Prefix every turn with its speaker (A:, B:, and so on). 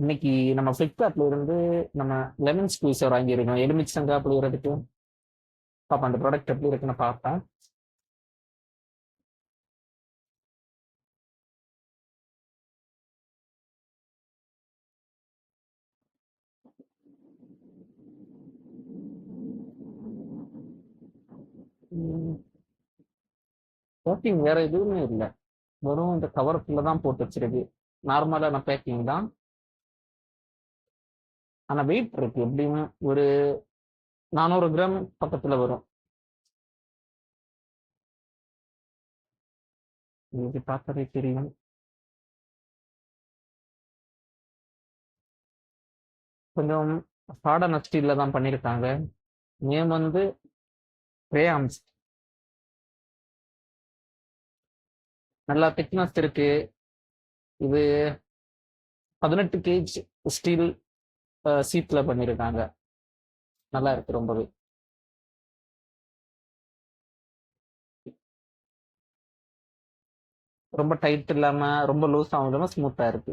A: இன்னைக்கு நம்ம ஃப்ளிப்கார்ட்ல இருந்து நம்ம லெமன் ஸ்குவீசர் வாங்கியிருக்கோம். எலுமிச்சங்கா புளியறதுக்கு பாப்பா அந்த ப்ராடக்ட் எப்படி இருக்குன்னு பார்ப்பேன் பேக்கிங் வேற எதுவுமே இல்லை. வெறும் இந்த கவர் தான் போட்டு வச்சிருக்கு. நார்மலான பேக்கிங் தான். ஆனா வெயிட் இருக்கு எப்படியும் ஒரு நானூறு கிராம் பக்கத்துல வரும். இது பார்த்தாலே தெரியும். கொஞ்சம் ஹார்டான ஸ்டீல்ல தான் பண்ணியிருக்காங்க நேம் வந்து ரேயாம்ஸ் நல்லா திக்னஸ் இருக்கு. இது பதினெட்டு கேஜ் ஸ்டீல் சீட்ல பண்ணியிருக்காங்க நல்லா இருக்கு ரொம்பவே. ரொம்ப டைட் இல்லாம ரொம்ப லூஸ் ஆகாம ஸ்மூத்தா இருக்கு.